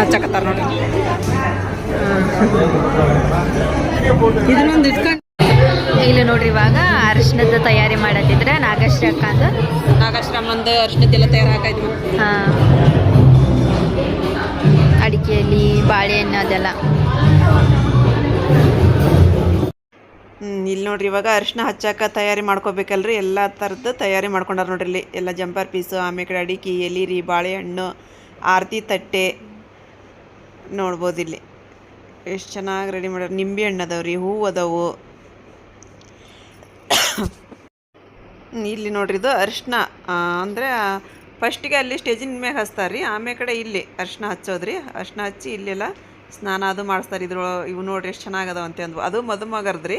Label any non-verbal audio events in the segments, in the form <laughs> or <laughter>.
ಹಚ್ಚಕತ್ತಾರ ನೋಡ್ರಿ. ಇದನ್ನೊಂದು ಇಟ್ಕೊಂಡು ಇಲ್ಲಿ ನೋಡ್ರಿ ಇವಾಗ ಅರಿಶಿಣದ ತಯಾರಿ ಮಾಡತ್ತಿದ್ರೆ ನಾಗಶ್ರೀ ಅಕ್ಕ ಅಂತ ನಾಗಾಶ್ರಮಂದು ತಯಾರು ತಯಾರಾಕೈತಿ ಹಾ. ಅಡಿಕೆಯಲ್ಲಿ ಬಾಳೆಹಣ್ಣು ಅದೆಲ್ಲ. ಹ್ಮ್, ಇಲ್ಲಿ ನೋಡ್ರಿ ಇವಾಗ ಅರಿಶಿನ ಹಚ್ಚಾಕ ತಯಾರಿ ಮಾಡ್ಕೋಬೇಕಲ್ರಿ. ಎಲ್ಲ ಥರದ್ದು ತಯಾರಿ ಮಾಡ್ಕೊಂಡಾರ ನೋಡ್ರಿ ಇಲ್ಲಿ. ಎಲ್ಲ ಜಂಪರ್ ಪೀಸು ಆಮೇಲೆ ಕಡೆ ಅಡಿಕೆ ಎಲಿರಿ ಬಾಳೆಹಣ್ಣು ಆರತಿ ತಟ್ಟೆ. ನೋಡ್ಬೋದು ಇಲ್ಲಿ ಎಷ್ಟು ಚೆನ್ನಾಗಿ ರೆಡಿ ಮಾಡ್ಯಾರ. ನಿಂಬೆ ಹಣ್ಣು ಅದಾವ್ರಿ ಹೂವು ಅದಾವು. ಇಲ್ಲಿ ನೋಡ್ರಿ, ಇದು ಅರಿಶಿನ. ಅಂದರೆ ಫಸ್ಟಿಗೆ ಅಲ್ಲಿ ಸ್ಟೇಜಿನ ಮ್ಯಾಗ ಹಚ್ತಾರೆ ರೀ ಆಮೇಲೆ ಕಡೆ ಇಲ್ಲಿ ಅರಿಶಿನ ಹಚ್ಚೋದ್ರಿ. ಅರಿಶಿನ ಹಚ್ಚಿ ಇಲ್ಲೆಲ್ಲ ಸ್ನಾನ ಅದು ಮಾಡಿಸ್ತಾರೆ ಇದ್ರೊಳಗೆ ಇವು ನೋಡ್ರಿ ಎಷ್ಟು ಚೆನ್ನಾಗದಾವ ಅಂತ ಅಂದ್ವು. ಅದು ಮದುಮಗರ್ದ್ರಿ.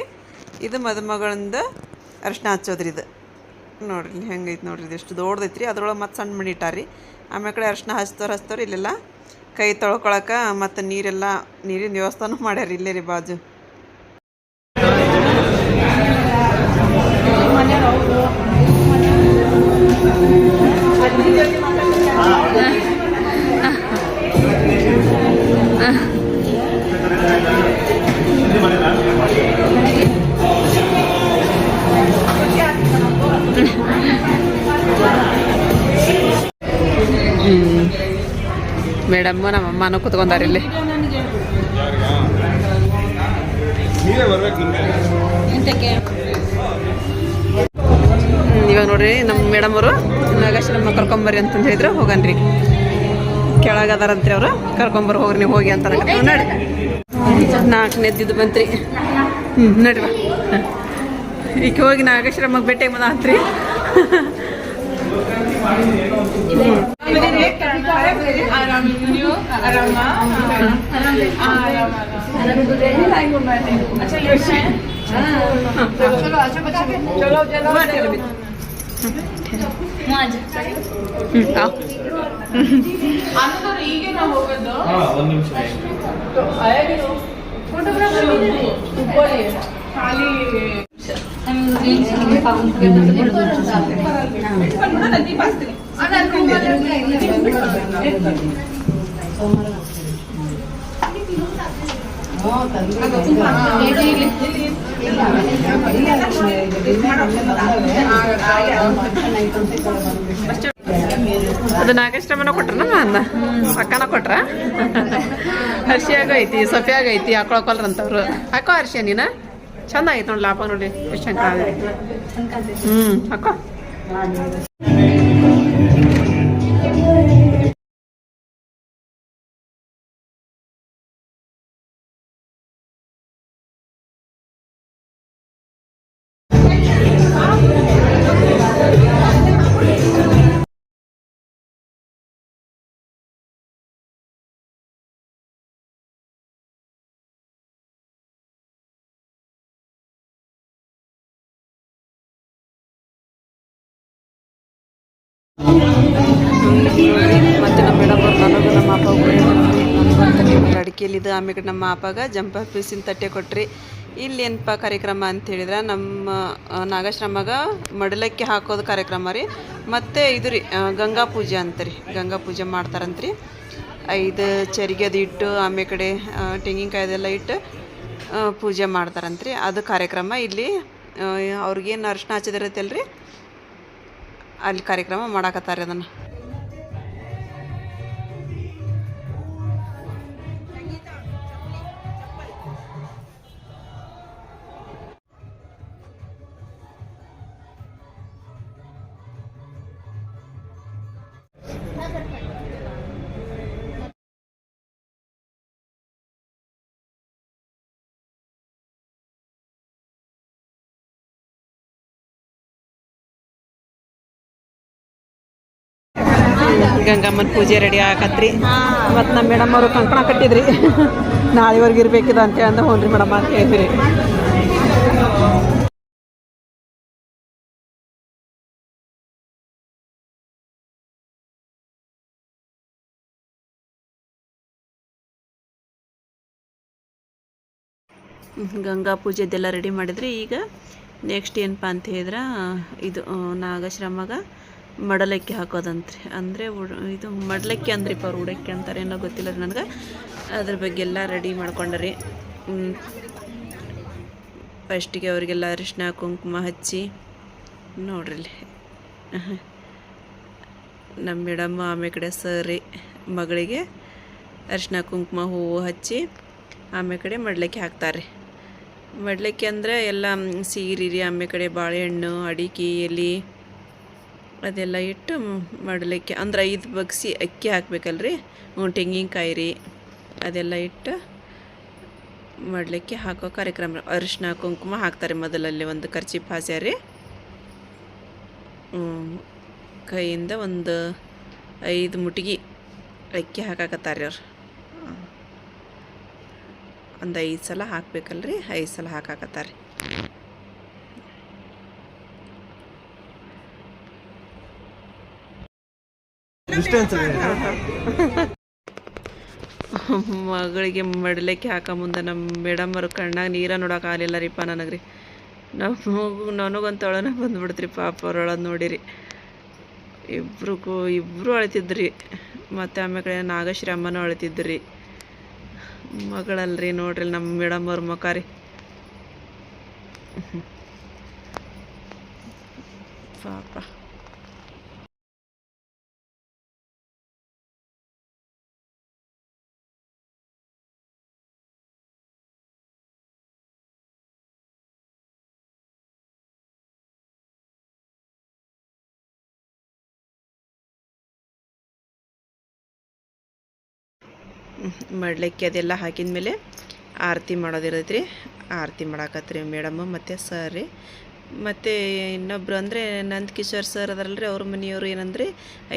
ಇದು ಮದುಮಗಳಿಂದ ಅರಿಶಿನ ಹಚ್ಚೋದ್ರಿ ಇದು. ನೋಡ್ರಿ, ಹೆಂಗೈತೆ ನೋಡ್ರಿ, ಇದು ಎಷ್ಟು ದೊಡ್ಡದೈತ್ರಿ. ಅದ್ರೊಳಗೆ ಮತ್ತೆ ಸಣ್ಣ ಮಣಿ ಇಟ್ಟಾರಿ ಆಮೇಲೆ ಕಡೆ ಅರಿಶಿನ ಹಚ್ತವ್ರು ಹಚ್ತವ್ರು ಇಲ್ಲೆಲ್ಲ ಕೈ ತೊಳ್ಕೊಳಕ್ಕೆ ಮತ್ತು ನೀರೆಲ್ಲ ನೀರಿನ ವ್ಯವಸ್ಥೆನೂ ಮಾಡ್ಯಾರ ಇಲ್ಲೇ ರೀ ಬಾಜು. ನಮ್ಮ ಅಮ್ಮನೂ ಕುತ್ಕೊಂಡಾರ ಇಲ್ಲಿ. ಇವಾಗ ನೋಡ್ರಿ ನಮ್ಮ ಮೇಡಮ್ ಅವರು. ನಾಗೇಶ್ವರಮ್ಮ ಕರ್ಕೊಂಬರ್ರಿ ಅಂತಂದು ಹೇಳಿದ್ರು. ಹೋಗನ್ರಿ. ಕೆಳಗದಾರಂತ್ರಿ ಅವರು. ಕರ್ಕೊಂಬರ್ ಹೋಗ್ರಿ ನೀವು ಹೋಗಿ ಅಂತ ನೋಡಿ ನಾಲ್ಕನೇದ್ದು ಬಂತ್ರಿ. ಹ್ಞೂ ನಡ್ರಿ ಬಾ. ಈಗ ಹೋಗಿ ನಾಗೇಶ್ವರಮ್ಮಗೆ ಭೇಟಿ ಬಂದ ಅಂತ್ರಿ. ಹ್ಞೂ ಆ. ಹಾಂ ಒಂದು ನಿಮಿಷ ಅದು ನಾಗೇಶ್ವರಮ್ಮನ ಕೊಟ್ರನ ಅಂದ ಅಕ್ಕನ ಕೊಟ್ರ? ಹರ್ಷಿಯಾಗೈತಿ ಐತಿ ಸಫಿಯಾಗ ಐತಿ ಹಾಕೊಳಕೊಲ್ರಂತವ್ರು ಹಾಕೋ ಹರ್ಷ ನೀನ. ಐತಿ ನೋಡಿ ಲಾಭ ನೋಡಿ ಎಷ್ಟು ಚಂದ ಹ್ಞೂ ಹಾಕೋ. ಮತ್ತು ನಮ್ಮ ಮೇಡಮ್ ನಮ್ಮ ಅಪ್ಪ ನನಗೊಂದು ಅಡಿಕೆಯಲ್ಲಿದ್ದು ಆಮೇಲೆ ನಮ್ಮ ಅಪ್ಪಾಗ ಜಂಪರ್ ಪೀಸಿನ ತಟ್ಟೆ ಕೊಟ್ರಿ. ಇಲ್ಲಿ ಏನಪ್ಪ ಕಾರ್ಯಕ್ರಮ ಅಂತ ಹೇಳಿದ್ರೆ ನಮ್ಮ ನಾಗಾಶ್ರಮಗ ಮಡಲಕ್ಕಿ ಹಾಕೋದು ಕಾರ್ಯಕ್ರಮ ರೀ. ಮತ್ತು ಇದು ರೀ ಗಂಗಾ ಪೂಜೆ ಅಂತಾರೆ ಗಂಗಾ ಪೂಜೆ ಮಾಡ್ತಾರಂತ್ರಿ. ಐದು ಚರಿಗೆ ಅದು ಇಟ್ಟು ಆಮೇಲೆ ಕಡೆ ತೆಂಗಿನಕಾಯ್ದೆಲ್ಲ ಇಟ್ಟು ಪೂಜೆ ಮಾಡ್ತಾರಂತ್ರಿ. ಅದು ಕಾರ್ಯಕ್ರಮ ಇಲ್ಲಿ ಅವ್ರಿಗೇನು ಅರ್ಶಿನ ಹಚ್ಚದಿರತ್ತಲ್ರಿ ಅಲ್ಲಿ ಕಾರ್ಯಕ್ರಮ ಮಾಡಾಕತ್ತಾರೆ ಅದನ್ನು. ಗಂಗಮ್ಮನ ಪೂಜೆ ರೆಡಿ ಆಗತ್ರಿ. ಮತ್ತು ನಮ್ಮ ಮೇಡಮ್ ಅವರು ಕಂಕಣ ಕಟ್ಟಿದ್ರಿ. <laughs> ನಾಳೆವರೆಗೆ ಇರ್ಬೇಕಿದ ಅಂತ ಅಂದ್ರೆ ಹ್ಞೂ ರೀ ಮೇಡಮ್ ಅಂತ ಹೇಳ್ತೀರಿ. ಗಂಗಾ ಪೂಜೆದೆಲ್ಲ ರೆಡಿ ಮಾಡಿದ್ರಿ. ಈಗ ನೆಕ್ಸ್ಟ್ ಏನಪ್ಪ ಅಂತ ಹೇಳಿದ್ರೆ, ಇದು ನಾಗಶ್ರಮಗ ಮಡಲಕ್ಕಿ ಹಾಕೋದಂತ್ರಿ. ಅಂದರೆ ಇದು ಮಡಲಕ್ಕಿ ಅಂದ್ರಿ ಅವ್ರು ಉಡಕ್ಕಿ ಅಂತಾರೆ ಏನೋ ಗೊತ್ತಿಲ್ಲ ರೀ ನನಗೆ. ಅದ್ರ ಬಗ್ಗೆ ಎಲ್ಲ ರೆಡಿ ಮಾಡ್ಕೊಂಡರಿ. ಫಸ್ಟಿಗೆ ಅವರಿಗೆಲ್ಲ ಅರಿಶಿನ ಕುಂಕುಮ ಹಚ್ಚಿ, ನೋಡ್ರಿ ನಮ್ಮ ಮೇಡಮ್ಮ ಆಮೇಲೆ ಕಡೆ ಸರಿ. ಮಗಳಿಗೆ ಅರಿಶಿನ ಕುಂಕುಮ ಹೂವು ಹಚ್ಚಿ ಆಮೇಲೆ ಕಡೆ ಮಡ್ಲಕ್ಕಿ ಹಾಕ್ತಾರೆ ಮಡ್ಲಕ್ಕಿ ಅಂದರೆ ಎಲ್ಲ ಸೀರೆ ರೀ ಆಮೇಲೆ ಕಡೆ ಬಾಳೆಹಣ್ಣು, ಅಡಿಕೆ, ಎಲೆ ಅದೆಲ್ಲ ಇಟ್ಟು ಮಾಡಲಿಕ್ಕೆ ಅಂದ್ರೆ ಐದು ಬಗ್ಸಿ ಅಕ್ಕಿ ಹಾಕಬೇಕಲ್ರಿ? ತೆಂಗಿನಕಾಯಿ ರೀ. ಅದೆಲ್ಲ ಇಟ್ಟು ಮಾಡಲಿಕ್ಕೆ ಹಾಕೋ ಕಾರ್ಯಕ್ರಮ ಅರಿಶಿನ ಕುಂಕುಮ ಹಾಕ್ತಾರೆ ಮೊದಲಲ್ಲಿ ಒಂದು ಖರ್ಚಿಪ್ ಹಾಸ್ಯಾರಿ. ಕೈಯಿಂದ ಒಂದು ಐದು ಮುಟ್ಗಿ ಅಕ್ಕಿ ಹಾಕಾಕತ್ತಾರೆ ಅವ್ರು. ಒಂದು ಐದು ಸಲ ಹಾಕ್ಬೇಕಲ್ರಿ? ಐದು ಸಲ ಹಾಕಾಕತ್ತಾರೆ <laughs> ಮಗಳಿಗೆ ಮಡಲಕ್ಕಿ ಹಾಕ ಮುಂದೆ ನಮ್ಮ ಮೇಡಮ್ಮರು ಕಣ್ಣಾಗ ನೀರ ನೋಡೋಕೆ ಆಗಲಿಲ್ಲ ರೀಪ್ಪ ನನಗೆ ರೀ ನಮಗೂ ನನಗಂತ ಒಳನ ಬಂದ್ಬಿಡ್ತ್ರಿ ಪಾಪ ಅವ್ರೊಳದು ನೋಡಿರಿ. ಇಬ್ರಿಗೂ ಇಬ್ಬರು ಅಳ್ತಿದ್ರಿ. ಮತ್ತು ಆಮೇಲೆ ನಾಗಶ್ರೀ ಅಮ್ಮನೂ ಅಳ್ತಿದ್ರಿ. ಮಗಳಲ್ರಿ ನೋಡ್ರಿ ನಮ್ಮ ಮೇಡಮ್ ಅವ್ರ ಮುಖ ರೀ. ಪಾಪ. ಮಡ್ಲಕ್ಕಿ ಅದೆಲ್ಲ ಹಾಕಿದ ಮೇಲೆ ಆರತಿ ಮಾಡೋದಿರತ್ತೆ ರೀ ಆರತಿ ಮಾಡಾಕತ್ರಿ ಮೇಡಮ್ ಮತ್ತು ಸರ್ ರೀ. ಮತ್ತು ಇನ್ನೊಬ್ರು ಅಂದರೆ ನಂದಕಿಶೋರ್ ಸರ್ ಅದರಲ್ಲ ರೀ ಅವ್ರ ಮನೆಯವರು ಏನಂದ್ರೆ,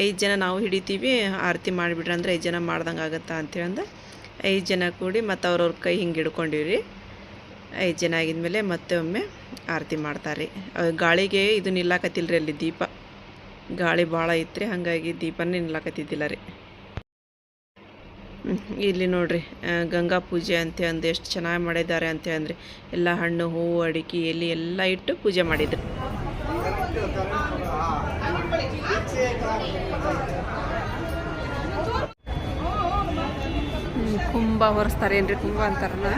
ಐದು ಜನ ನಾವು ಹಿಡಿತೀವಿ, ಆರತಿ ಮಾಡಿಬಿಡ್ರಿ ಅಂದ್ರೆ ಐದು ಜನ ಮಾಡ್ದಂಗೆ ಆಗುತ್ತಾ ಅಂತೇಳಿ ಅಂದು ಐದು ಜನ ಕೂಡಿ ಮತ್ತು ಅವ್ರವ್ರ ಕೈ ಹಿಂಗೆ ಹಿಡ್ಕೊಂಡಿವಿ ರೀ ಐದು ಜನ ಆಗಿದ್ಮೇಲೆ ಮತ್ತೆ ಒಮ್ಮೆ ಆರತಿ ಮಾಡ್ತಾರೆ ರೀ ಗಾಳಿಗೆ ಇದು ನಿಲ್ಲಾಕತ್ತಿಲ್ಲ ರೀ ಅಲ್ಲಿ ದೀಪ. ಗಾಳಿ ಭಾಳ ಐತ್ರಿ, ಹಾಗಾಗಿ ದೀಪನೇ ನಿಲ್ಲಾಕತ್ತಿದ್ದಿಲ್ಲ ರೀ. ಇಲ್ಲಿ ನೋಡ್ರಿ ಗಂಗಾ ಪೂಜೆ ಅಂತ ಅಂದು ಎಷ್ಟು ಚೆನ್ನಾಗಿ ಮಾಡಿದ್ದಾರೆ ಅಂತ ಅಂದ್ರೆ. ಎಲ್ಲ ಹಣ್ಣು, ಹೂವು, ಅಡಿಕೆ ಎಲ್ಲಿ ಎಲ್ಲ ಇಟ್ಟು ಪೂಜೆ ಮಾಡಿದ್ರು. ಕುಂಭ ಹೊರಿಸ್ತಾರೆ ಏನ್ರಿ ಕುಂಭ ಅಂತಾರಲ್ಲ?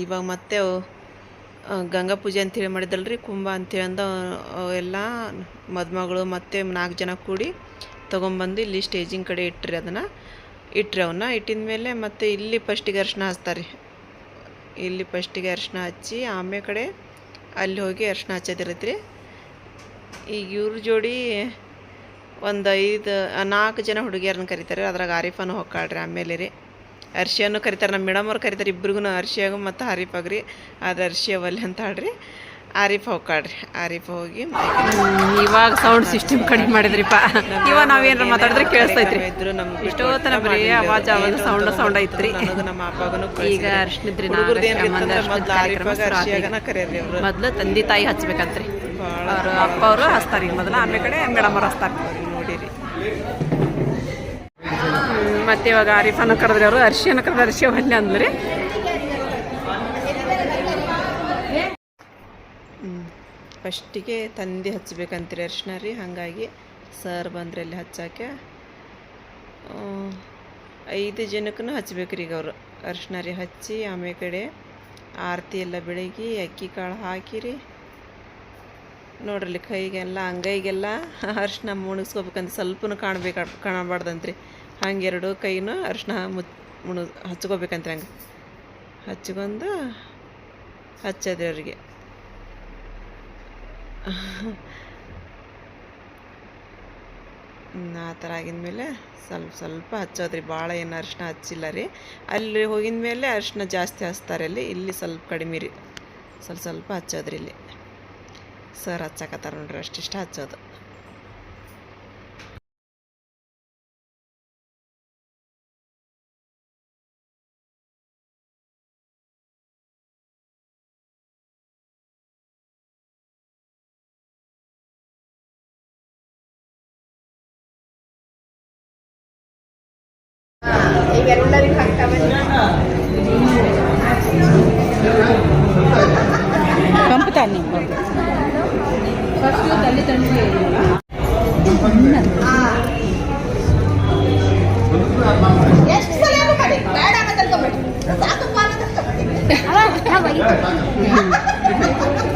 ಇವಾಗ ಮತ್ತೆ ಗಂಗಾ ಪೂಜೆ ಅಂತೇಳಿ ಮಾಡಿದಲ್ರಿ ಕುಂಭ ಅಂತೇಳಿ ಅಂದ ಎಲ್ಲ ಮದುಮಗಳು ಮತ್ತೆ ನಾಲ್ಕು ಜನ ಕೂಡಿ ತೊಗೊಂಬಂದು ಇಲ್ಲಿ ಸ್ಟೇಜಿಂಗ್ ಕಡೆ ಇಟ್ರಿ ಅದನ್ನು. ಇಟ್ಟರೆ ಅವನ್ನ ಇಟ್ಟಿದ ಮೇಲೆ ಮತ್ತೆ ಇಲ್ಲಿ ಫಸ್ಟಿಗೆ ಅರ್ಶಿನ ಹಚ್ತಾರೆ ಇಲ್ಲಿ ಫಸ್ಟಿಗೆ ಅರ್ಶಿನ ಹಚ್ಚಿ, ಆಮೇಲೆ ಕಡೆ ಅಲ್ಲಿ ಹೋಗಿ ಅರ್ಶಿನ ಹಚ್ಚೋದಿರತ್ತೆ ರೀ ಈಗ ಇವ್ರ ಜೋಡಿ ಒಂದು ಐದು, ನಾಲ್ಕು ಜನ ಹುಡುಗಿಯರನ್ನ ಕರೀತಾರೆ, ಅದ್ರಾಗ ಆರಿಫನ್ನು ಹೊಕ್ಕಾಳ್ರಿ ಆಮೇಲೆ ರೀ ಅರ್ಶಿಯನ್ನು ಕರಿತಾರೆ. ನಮ್ಮ ಮೇಡಮ್ ಅವ್ರು ಕರಿತಾರೆ. ಇಬ್ರಿಗೂ ಅರ್ಶಿಯಾಗು ಮತ್ತು ಆರೀಫ್ ಆಗ್ರಿ. ಅದು ಅರ್ಶಿಯವಲ್ಲಿ ಅಂತ ಹೇಳ್ರಿ ಆರಿಫ್ ಹೋಗ್ಕಾಡ್ರಿ ಆರಿಫ್ ಹೋಗಿ ಇವಾಗ ಸೌಂಡ್ ಸಿಸ್ಟಮ್ ಕಡಿಮೆ ಮಾಡಿದ್ರಿಪ್ಪ. ಇವಾಗ ನಾವೇನಾರ ಮಾತಾಡಿದ್ರೆ ಕೇಳಿಸ್ತೈತ್ರಿ ಇದ್ರು. ಇಷ್ಟೋ ಇಷ್ಟೋತನ ಬರೀ ಆವಾಜ್ ಆವಾಜ್ ಸೌಂಡ್ ಸೌಂಡ್ ಐತ್ರಿ. ನಮ್ಮ ಅಪ್ಪಗನು ಈಗ ಅರ್ಶಿನದ್ರಿ ಮೊದ್ಲು ತಂದೆ ತಾಯಿ ಹಚ್ಬೇಕಂತ್ರಿ. ಅವ್ರ ಅಪ್ಪ ಅವರು ಹಚ್ತಾರೆ. ಮೊದಲು ಆಮೇಲೆ ಕಡೆ ಮೇಡಮ್ ಅವ್ರು ಹಚ್ತಾರೆ ನೋಡಿರಿ ಹ್ಮ್, ಮತ್ತೆ ಇವಾಗ ಅರಿಫಾನ ಕರೆದ್ರೆ ಅವರು ಅರ್ಶಿನ ಕರೆದ ಅರ್ಶಿ ಒಲ್ಲೆ ಅಂದ್ರಿ ಫಸ್ಟಿಗೆ ತಂದೆ ಹಚ್ಬೇಕಂತೀರಿ ಅರ್ಶಿನ ರೀ, ಹಾಗಾಗಿ ಸರ್ ಬಂದ್ರೆ ಅಲ್ಲಿ ಹಚ್ಚಾಕೆ? ಐದು ಜನಕ್ಕೂ ಹಚ್ಬೇಕ್ರಿ ಈಗ ಅವರು. ಅರ್ಶಿನ ರೀ ಹಚ್ಚಿ, ಆಮೇಲೆ ಕಡೆ ಆರತಿ ಎಲ್ಲ ಬೆಳಗ್ಗೆ ಅಕ್ಕಿ ಕಾಳು ಹಾಕಿರಿ. ನೋಡ್ರಿ ಕೈಗೆಲ್ಲ, ಅಂಗೈಗೆಲ್ಲ ಅರ್ಶಿನ ಮುಣಗಿಸ್ಕೋಬೇಕಂತ ಸ್ವಲ್ಪನೂ ಕಾಣಬೇಕು ಕಾಣಬಾರ್ದಂತ್ರಿ. ಹಂಗೆ ಎರಡು ಕೈನೂ ಅರಿಶಿನ ಮುತ್ ಮುಣು ಹಚ್ಕೋಬೇಕಂತ ಹಂಗೆ. ಹಚ್ಕೊಂಡು ಹಚ್ಚದ್ರಿ ಅವ್ರಿಗೆ. ಆ ಥರ ಆಗಿದ್ಮೇಲೆ ಸ್ವಲ್ಪ ಸ್ವಲ್ಪ ಹಚ್ಚೋದ್ರಿ, ಭಾಳ ಏನು ಅರಿಶಿನ ಹಚ್ಚಿಲ್ಲ ರೀ. ಅಲ್ಲಿ ಹೋಗಿದ ಮೇಲೆ ಅರಿಶಿನ ಜಾಸ್ತಿ ಹಚ್ತಾರೆ ಅಲ್ಲಿ, ಇಲ್ಲಿ ಸ್ವಲ್ಪ ಕಡಿಮೆ ರೀ. ಸ್ವಲ್ಪ ಸ್ವಲ್ಪ ಹಚ್ಚೋದ್ರಿ ಇಲ್ಲಿ. ಸರ್ ಹಚ್ಚಕತ್ತಾರ ನೋಡ್ರಿ ಅಷ್ಟಿಷ್ಟ ಹಚ್ಚೋದು.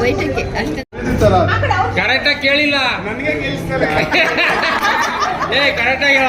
ವೈಟಕ್ಕೆ ಅಷ್ಟೇ ಕರೆಕ್ಟಾಗಿ ಕೇಳಿಲ್ಲ. ನನಗೆ ಕೇಳಿಸ್ತಾರೆ <laughs> ಏ ಕರೆಕ್ಟಾಗಿ ಹೇಳ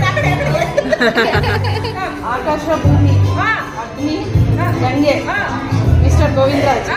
ಆಕಾಶ ಭೂಮಿ ಅಗ್ನಿ ಗಂಗೆ ಮಿಸ್ಟರ್ ಗೋವಿಂದರಾಜ್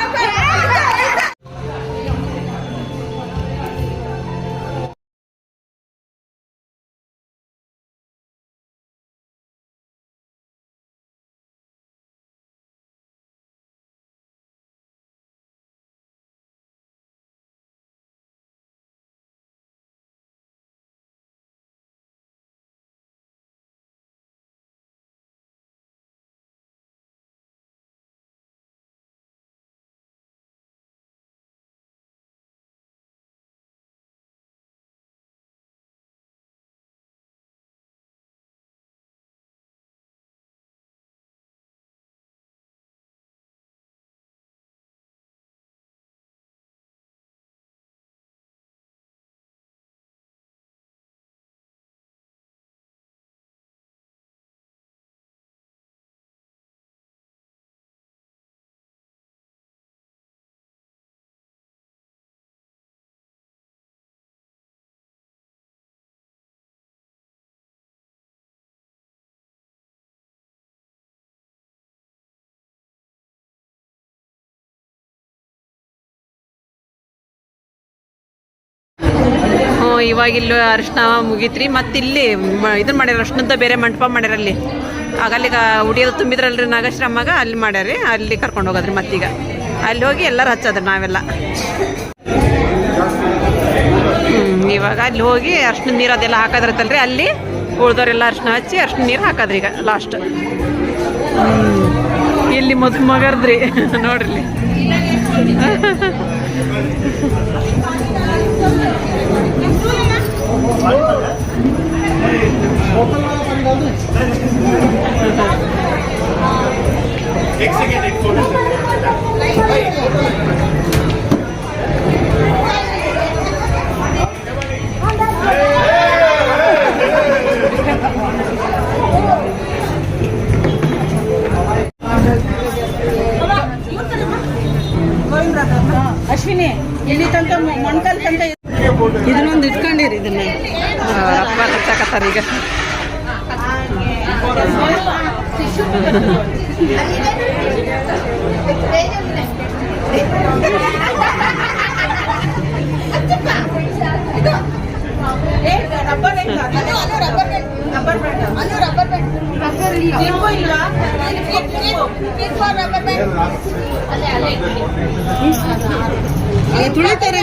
ಇವಾಗ ಇಲ್ಲಿ ಅರಿಶಿನ ಮುಗೀತ್ರಿ. ಮತ್ತೆ ಇಲ್ಲಿ ಇದನ್ನ ಮಾಡ್ಯಾರ, ಅರ್ಶಿನದ ಬೇರೆ ಮಂಟಪ ಮಾಡ್ಯಾರ ಅಲ್ಲಿ. ಆಗ ಅಲ್ಲಿ ಉಡಿಯೋದು ತುಂಬಿದ್ರಲ್ರಿ ನಾಗಶ್ರಮಗ ಅಲ್ಲಿ ಮಾಡ್ಯಾರಿ. ಅಲ್ಲಿ ಕರ್ಕೊಂಡು ಹೋಗೋದ್ರಿ ಮತ್ತೀಗ. ಅಲ್ಲಿ ಹೋಗಿ ಎಲ್ಲರೂ ಹಚ್ಚೋದ್ರಿ ನಾವೆಲ್ಲ. ಇವಾಗ ಅಲ್ಲಿ ಹೋಗಿ ಅರ್ಶಿನ ನೀರು ಅದೆಲ್ಲ ಹಾಕೋದಿರತ್ತಲ್ರಿ. ಅಲ್ಲಿ ಉಳ್ದವ್ರೆಲ್ಲ ಅರ್ಶಿನ ಹಚ್ಚಿ ಅರ್ಶಿನ ನೀರು ಹಾಕೋದ್ರಿ ಈಗ ಲಾಸ್ಟ್ ಇಲ್ಲಿ ಮದ್ ಮಗರ್ದ್ರಿ <laughs> ನೋಡ್ರಿ <laughs> ಇಲ್ಲಿ. ಅಶ್ವಿನಿ ಇಲ್ಲಿ ತನಕ ಮೊಣಕಾಲ್ ತನಕ ಇದನ್ನೊಂದು ಇಟ್ಕೊಂಡಿರಿ ಇದನ್ನ. ಅಪ್ಪ ಕಟ್ಟಾಕತ್ತಾರ ಈಗ. ತುಳಿತಾರೆ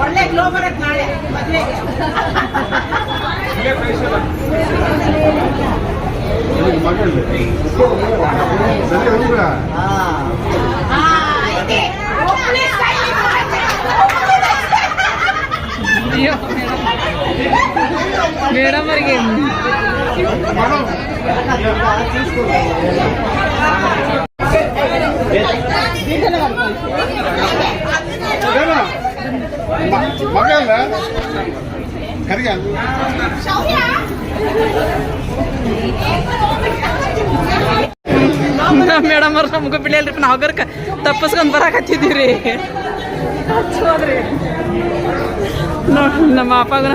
ಒಳ್ಳೆ ಗ್ಲೋ ಬರತ್ ನಾಳೆ ಮದ್ವೆಗೆ ಆ, ಇದೆ. ಒಬ್ಳೆ style ಇದೆ. ಮೇಡಮ್ ಅವರಿಗೆ ಮೇಡಮ್ ಅವ್ರ ನಮ್ಗೆ ಬಿಳಿಯಲ್ರಿ ನಾವು ಹಗರ್ಕ ತಪ್ಪಿಸ್ಕೊಂಡ್ ಬರಾಕತ್ತಿದ್ದೀವಿ ರೀ ನಮ್ಮ ಅಪ್ಪಗನ.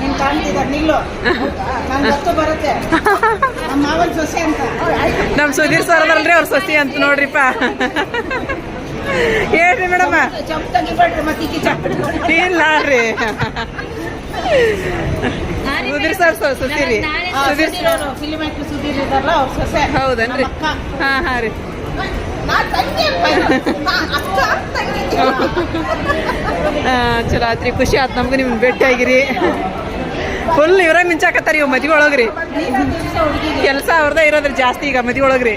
ನೀನ್ ಕಾಣ್ತಿದ್ದಾರೆ ನಿಲ್ಲು. ನನ್ ಗೊತ್ತು ಬರುತ್ತೆ. ನಮ್ಮ ಮಾವನ್ ಸೊಸೆ ಅಂತ. ನಮ್ಮ ಸುಧೀರ್ ಸರ್ ಅದಲ್ರಿ ಅವ್ರ ಸಸಿ ಅಂತ ನೋಡ್ರಿಪ್ಪ. ಹೇಳ್ರಿ ಮೇಡಮ್. ಚಂಪ್ ತೆಗಿಬೇಡ್ರಿ ಮತ್ತೆ ಈಕಿ ಚಂಪ್. ಇಲ್ಲ ರೀ. ಸುಧೀರ್ ಸರ್ ಸಸಿ ರೀ. ಸುಧೀರ್ ಫಿಲಿಮ್ ಆಕ್ಟರ್ ಸುಧೀರ್ ಇದಾರಲ್ಲ ಅವ್ರ ಸೊಸೆ. ಹೌದನ್ರಿ? ಹಾ ಹಾ ರೀ. ಚಲೋ ಆತ್ರಿ, ಖುಷಿ ಆತ್ ನಮ್ಗೆ ನಿಮ್ಗೆ ಭೇಟಿ ಆಗಿರಿ. ಫುಲ್ ಇವ್ರಾಗ ಮಿಂಚಾಕತ್ತಾರ ಇವ್ ಮದ್ವೆ ಒಳಗ್ರಿ. ಕೆಲಸ ಅವ್ರದ ಇರೋದ್ರಿ ಜಾಸ್ತಿ ಈಗ ಮದ್ವೆ ಒಳಗ್ರಿ.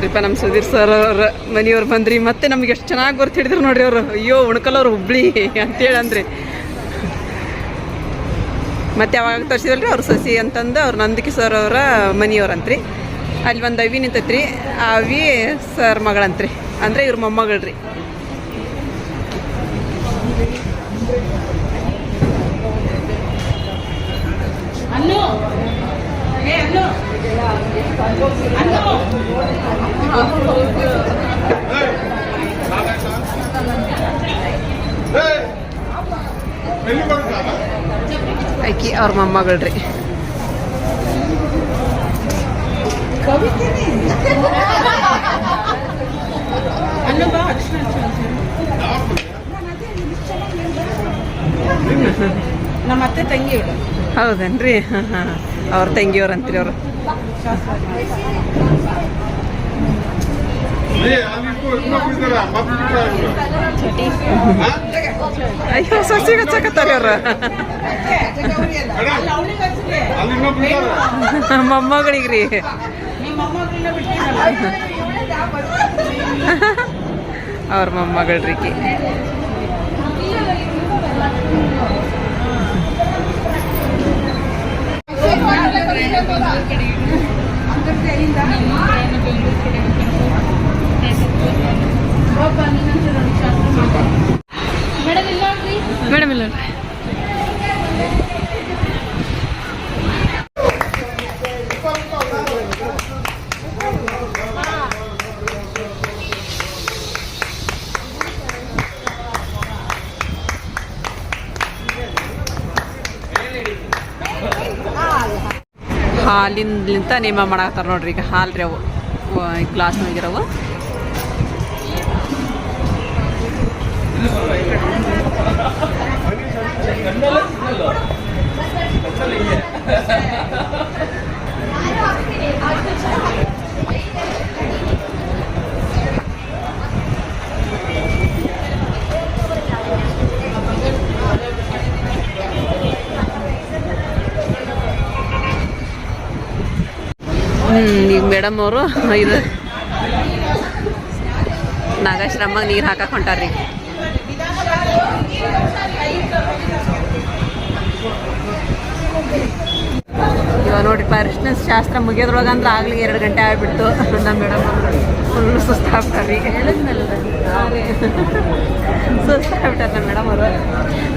ನೋಡ್ರಿಪ್ಪ ನಮ್ಮ ಸುಧೀರ್ ಸರ್ ಅವ್ರ ಮನೆಯವ್ರು ಬಂದ್ರಿ. ಮತ್ತೆ ನಮ್ಗೆ ಎಷ್ಟು ಚೆನ್ನಾಗಿ ಗೊತ್ತು ಹಿಡಿದ್ರು ನೋಡ್ರಿ ಅವರು. ಅಯ್ಯೋ ಉಣ್ಕಲ್ಲವ್ರು ಹುಬ್ಳಿ ಅಂತೇಳಿ ಅಂದ್ರಿ. ಮತ್ತೆ ಯಾವಾಗ ತೋರಿಸಿದಲ್ರಿ ಅವ್ರ ಸಸಿ ಅಂತಂದು ಅವ್ರ ನಂದಿಕೆ ಸರ್ ಅವರ ಮನೆಯವ್ರಂತ್ರಿ ಅಲ್ಲಿ ಒಂದು ಅವಿ ನಿಂತೈತ್ರಿ. ಆ ಅವಿ ಸರ್ ಮಗಳಂತ್ರಿ. ಅಂದ್ರೆ ಇವ್ರ ಮೊಮ್ಮಗಳ್ರಿ. ಏ ಆಕಿ ಅವ್ರ ಮೊಮ್ಮಗಳ್ರಿ. ನಮ್ಮ ಅತ್ತೆ ತಂಗಿ ಹೌದೇನ್ರಿ? ಹಾಂ <laughs> ಹಾಂ ಅವ್ರ ತಂಗಿಯವ್ರು ಅಂತೀರಿ ಅವರು. ಅಯ್ಯೋ ಸಸಿ ಹಚ್ಚಕತ್ತಾರಿ ಅವ್ರ ಅಲ್ಲಿ ಅವಳಿಗೆ ಹಚ್ಚಿದೆ ಅಲ್ಲಿ ಇನ್ನೊಬ್ರು ಇದ್ದಾರ ಮೊಮ್ಮಗಳಿಗ್ರಿ ನಿಮ್ಮ ಮೊಮ್ಮಗಳನ್ನ ಬಿಟ್ಟಿರಲ್ಲ ಅವ್ರ ಮೊಮ್ಮಗಳ್ರಿಕಿ ಮೇಡಮ್ ಇಲ್ಲ ಅಲ್ಲಿಂದ ನೇಮ ಮಾಡಾಕತ್ತಾರ ನೋಡ್ರಿ ಈಗ ಹಾಲು ರೀ ಅವು ಗ್ಲಾಸ್ ನೋಗಿರವು <laughs> ಗ್ಲಾಸ್ನಾಗಿರವು ಮೇಡಮ್ ಅವರು ಇದು. ನಾಗಾಶ್ರಮ ನೀರು ಹಾಕಕ್ಕೆ ಹೊಂಟಾರ್ರಿ. ಇವಾಗ ನೋಡಿ ಅರಿಶಿನ ಶಾಸ್ತ್ರ ಮುಗಿಯೋದ್ರೊಳಗೆ ಅಂದ್ರೆ ಆಗ್ಲಿ ಎರಡು ಗಂಟೆ ಆಗ್ಬಿಡ್ತು. ನಮ್ಮ ಮೇಡಮ್ ಫುಲ್ ಸುಸ್ತಾಗ್ತಾರ್ರಿ ಸುಸ್ತಾಗ್ಬಿಟ್ಟಾರ ನಮ್ಮ ಮೇಡಮ್ ಅವರು.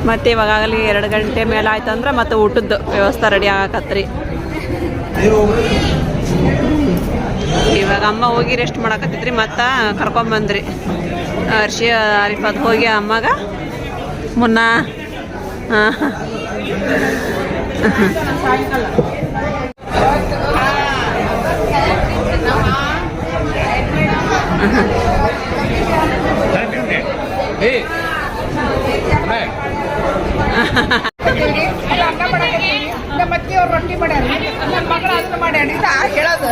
ಮತ್ತೆ ಇವಾಗ ಆಗಲಿ ಎರಡು ಗಂಟೆ ಮೇಲೆ ಆಯ್ತು ಅಂದ್ರೆ ಮತ್ತೆ ಊಟದ್ದು ವ್ಯವಸ್ಥೆ ರೆಡಿ ಆಗಕತ್ರಿ. ಇವಾಗ ಅಮ್ಮ ಹೋಗಿ ರೆಸ್ಟ್ ಮಾಡಕತ್ತಿದ್ರಿ, ಮತ್ತೆ ಕರ್ಕೊಂಬಂದ್ರಿ ಅರ್ಶಿ ಅರಿಫಾದ್ ಹೋಗಿ ಅಮ್ಮಗ ಮುನ್ನ ಹಾಂ ನಮ್ಮ ಅವ್ರು ರೊಟ್ಟಿ ಮಾಡ್ಯಾರ. ನನ್ನ ಮಗಳ ಅದನ್ನ ಮಾಡ್ಯಾರ ಹೇಳೋದು.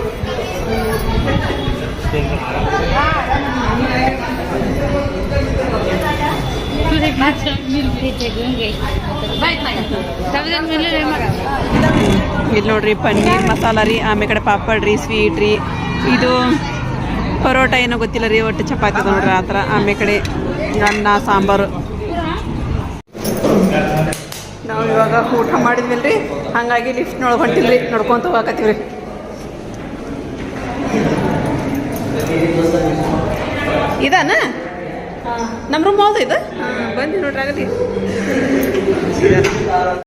ಇಲ್ಲಿ ನೋಡ್ರಿ ಪನ್ನೀರ್ ಮಸಾಲ ರೀ, ಆಮೇಲೆ ಕಡೆ ಪಾಪಡ್ ರೀ ಸ್ವೀಟ್ ರೀ. ಇದು ಪರೋಟ ಏನೋ ಗೊತ್ತಿಲ್ಲ ರೀ, ಒಟ್ಟು ಚಪಾತಿ ನೋಡ್ರಿ ಆ ಥರ ಆಮೇಲೆ ಕಡೆ ಅನ್ನ, ಸಾಂಬಾರು. ನಾವು ಇವಾಗ ಊಟ ಮಾಡಿದ್ವಿಲ್ಲ ರೀ, ಹಾಗಾಗಿ ಲಿಫ್ಟ್ ಹೊಂಟಿಲ್ರಿ ನೋಡ್ಕೊಂತ ಹೋಗಕತ್ತೀವಿ ರೀ ಇದಾನ? ನಮ್ಮ ರೂಮ್ ಹೌದು ಇದು. ಬಂದು ನೋಡ್ರಿ